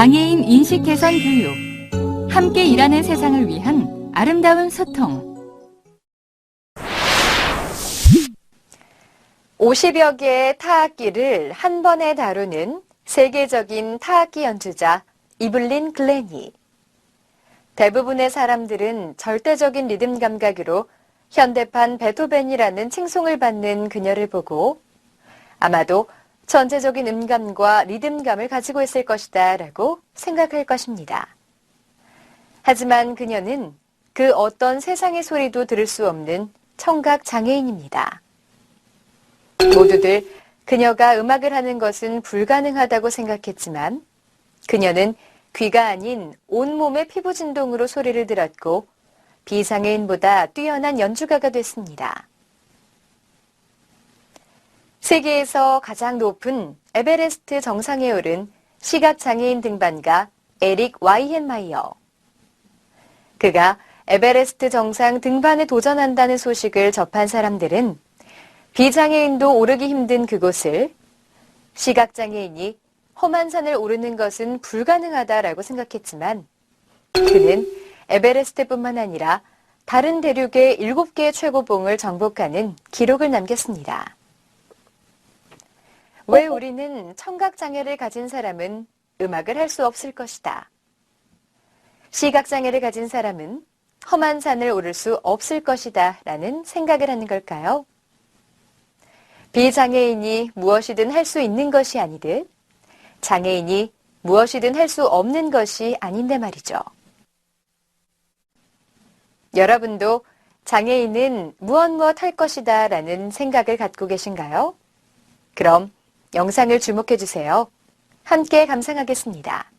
장애인 인식 개선 교육. 함께 일하는 세상을 위한 아름다운 소통. 50여 개의 타악기를 한 번에 다루는 세계적인 타악기 연주자 이블린 글렌이. 대부분의 사람들은 절대적인 리듬 감각으로 현대판 베토벤이라는 칭송을 받는 그녀를 보고 아마도 전체적인 음감과 리듬감을 가지고 있을 것이다 라고 생각할 것입니다. 하지만 그녀는 그 어떤 세상의 소리도 들을 수 없는 청각 장애인입니다. 모두들 그녀가 음악을 하는 것은 불가능하다고 생각했지만 그녀는 귀가 아닌 온몸의 피부 진동으로 소리를 들었고 비장애인보다 뛰어난 연주가가 됐습니다. 세계에서 가장 높은 에베레스트 정상에 오른 시각장애인 등반가 에릭 와이헨마이어. 그가 에베레스트 정상 등반에 도전한다는 소식을 접한 사람들은 비장애인도 오르기 힘든 그곳을 시각장애인이 험한 산을 오르는 것은 불가능하다라고 생각했지만 그는 에베레스트뿐만 아니라 다른 대륙의 7개의 최고봉을 정복하는 기록을 남겼습니다. 왜 우리는 청각장애를 가진 사람은 음악을 할 수 없을 것이다. 시각장애를 가진 사람은 험한 산을 오를 수 없을 것이다 라는 생각을 하는 걸까요? 비장애인이 무엇이든 할 수 있는 것이 아니듯 장애인이 무엇이든 할 수 없는 것이 아닌데 말이죠. 여러분도 장애인은 무엇 무엇 할 것이다 라는 생각을 갖고 계신가요? 그럼 영상을 주목해 주세요. 함께 감상하겠습니다.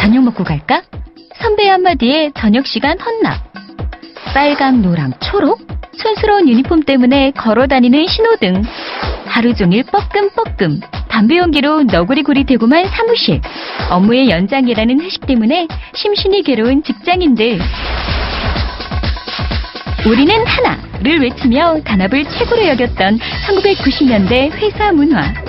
저녁 먹고 갈까? 선배 한마디에 저녁 시간 헌납. 빨강, 노랑, 초록? 촌스러운 유니폼 때문에 걸어 다니는 신호등. 하루 종일 뻐끔뻐끔. 담배 연기로 너구리구리 되고만 사무실. 업무의 연장이라는 회식 때문에 심신이 괴로운 직장인들. 우리는 하나를 외치며 단합을 최고로 여겼던 1990년대 회사 문화.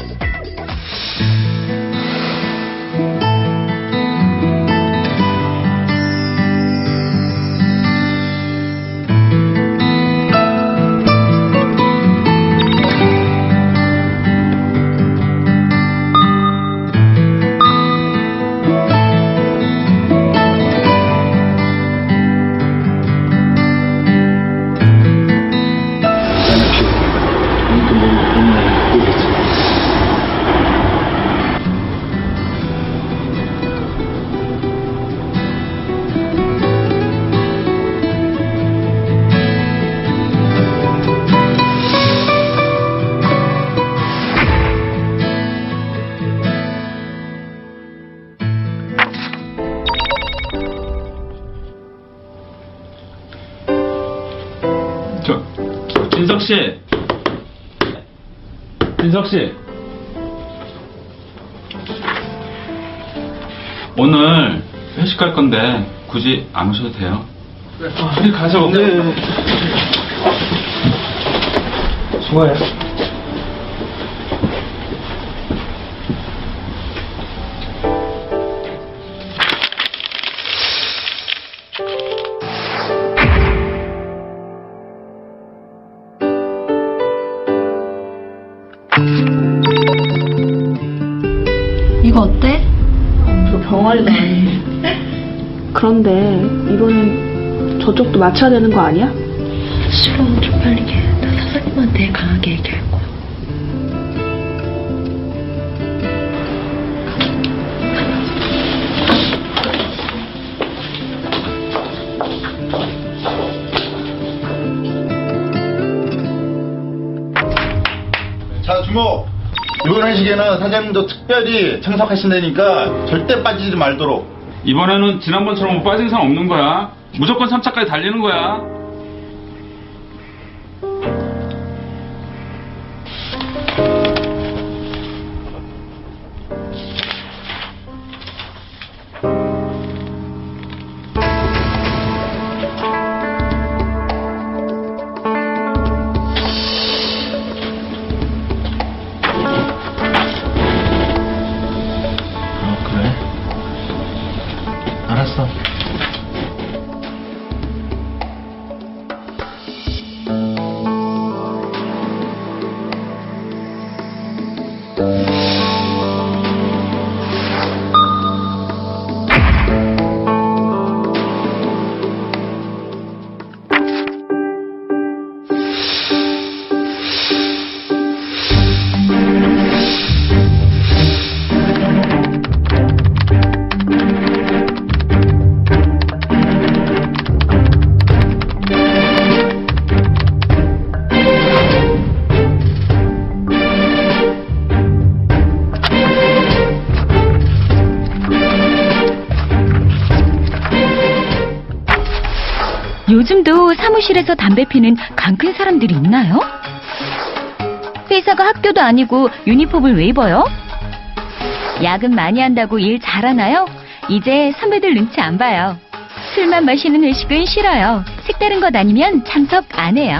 씨. 진석 씨. 오늘 회식할 건데 굳이 안 오셔도 돼요. 아, 빨리 가서. 네. 수고해. 아니에요. 그런데 이거는 저쪽도 맞춰야 되는 거 아니야? 싫어, 좀 빨리 해. 나 사장님한테 강하게 얘기할 이번 회식에는 사장님도 특별히 참석하신다니까 절대 빠지지 말도록. 이번에는 지난번처럼 못 빠진 사람 없는 거야. 무조건 3차까지 달리는 거야. 요즘도 사무실에서 담배 피는 강큰 사람들이 있나요? 회사가 학교도 아니고 유니폼을 왜 입어요? 야근 많이 한다고 일 잘하나요? 이제 선배들 눈치 안 봐요. 술만 마시는 회식은 싫어요. 색다른 것 아니면 참석 안 해요.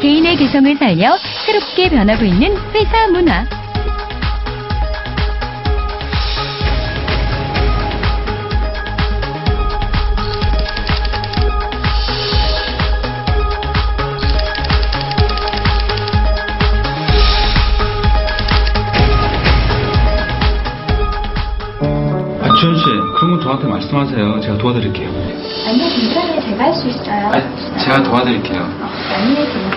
개인의 개성을 살려 새롭게 변하고 있는 회사 문화. 주현 씨, 그런 건 저한테 말씀하세요. 제가 도와드릴게요. 아니요, 괜찮아요. 제가 할 수 있어요. 아, 제가 도와드릴게요. 아니요, 괜찮아요.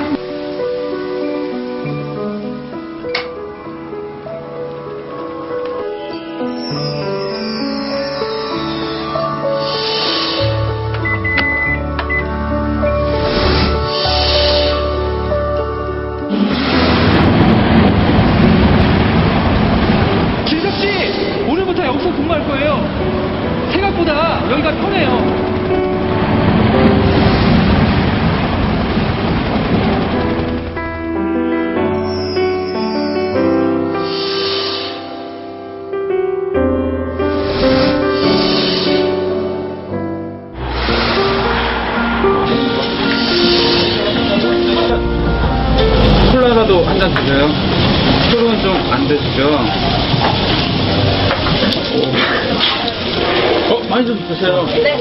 안 드시죠? 어, 많이 좀 드세요. 네.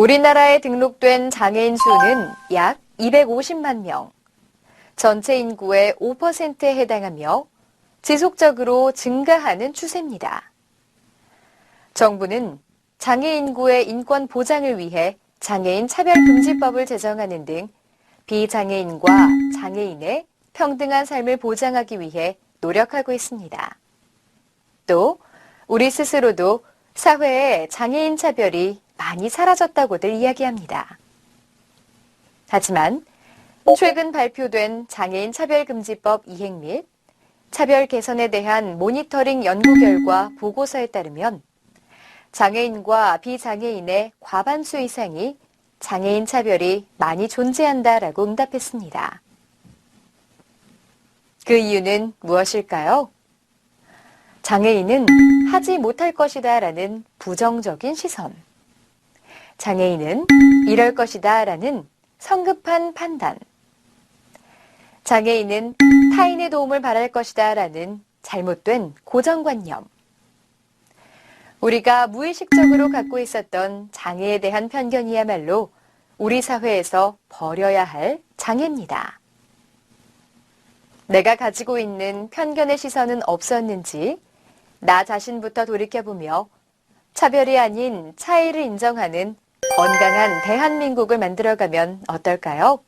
우리나라에 등록된 장애인 수는 약 250만 명. 전체 인구의 5%에 해당하며 지속적으로 증가하는 추세입니다. 정부는 장애 인구의 인권 보장을 위해 장애인 차별금지법을 제정하는 등 비장애인과 장애인의 평등한 삶을 보장하기 위해 노력하고 있습니다. 또 우리 스스로도 사회에 장애인 차별이 많이 사라졌다고들 이야기합니다. 하지만 최근 발표된 장애인 차별금지법 이행 및 차별 개선에 대한 모니터링 연구 결과 보고서에 따르면 장애인과 비장애인의 과반수 이상이 장애인 차별이 많이 존재한다라고 응답했습니다. 그 이유는 무엇일까요? 장애인은 하지 못할 것이다 라는 부정적인 시선. 장애인은 이럴 것이다 라는 성급한 판단. 장애인은 타인의 도움을 바랄 것이다 라는 잘못된 고정관념. 우리가 무의식적으로 갖고 있었던 장애에 대한 편견이야말로 우리 사회에서 버려야 할 장애입니다. 내가 가지고 있는 편견의 시선은 없었는지 나 자신부터 돌이켜보며 차별이 아닌 차이를 인정하는 건강한 대한민국을 만들어가면 어떨까요?